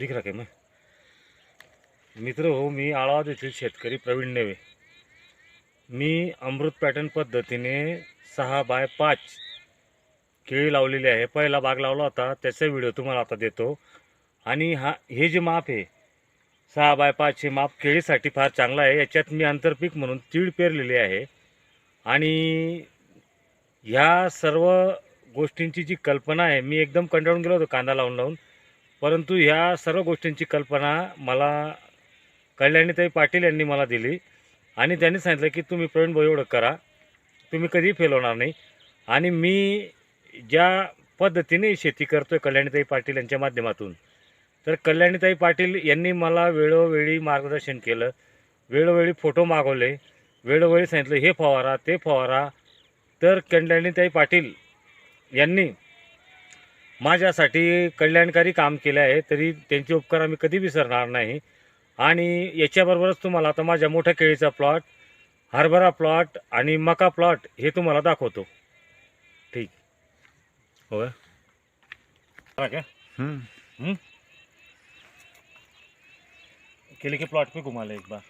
दिख रहा मैं? मित्र हो मी आळावाद येथील शेतकरी प्रवीण नेवे. मी अमृत पॅटर्न पद्धतीने सहा बाय पाच केळी लावलेली आहे. पहिला बाग लावला होता त्याचा व्हिडिओ तुम्हाला आता देतो. आणि हा हे जे माप आहे सहा बाय पाच हे माप केळीसाठी फार चांगलं आहे. याच्यात मी आंतरपीक म्हणून तीळ पेरलेली आहे. आणि ह्या सर्व गोष्टींची जी कल्पना आहे मी एकदम कंटाळून गेलो होतो कांदा लावून लावून. परंतु ह्या सर्व गोष्टींची कल्पना मला कल्याणीताई पाटील यांनी मला दिली. आणि त्यांनी सांगितलं की तुम्ही प्रवीण भाऊ एवढं करा. तुम्ही कधीही फेल होणार नाही. आणि मी ज्या पद्धतीने शेती करतो आहे कल्याणीताई पाटील यांच्या माध्यमातून तर कल्याणीताई पाटील यांनी मला वेळोवेळी मार्गदर्शन केलं. वेळोवेळी फोटो मागवले. वेळोवेळी सांगितलं हे फवारा ते फवारा. तर कल्याणीताई पाटील यांनी माझ्यासाठी कल्याणकारी काम केले आहे तरी त्यांचे उपकार आम्ही कधी विसरणार नाही. आणि याच्याबरोबरच तुम्हाला आता माझ्या मोठ्या केळीचा प्लॉट हरभरा प्लॉट आणि मका प्लॉट हे तुम्हाला दाखवतो. ठीक. हा केले के प्लॉट पे घुमा ले एक बार.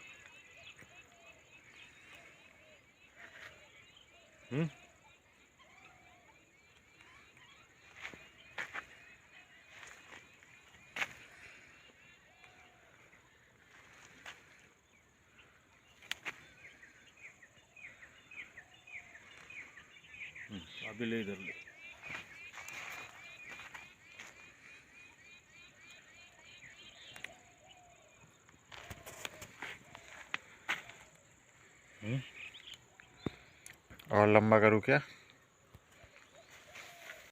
अभी ले इधर। ले और लंबा करूँ क्या?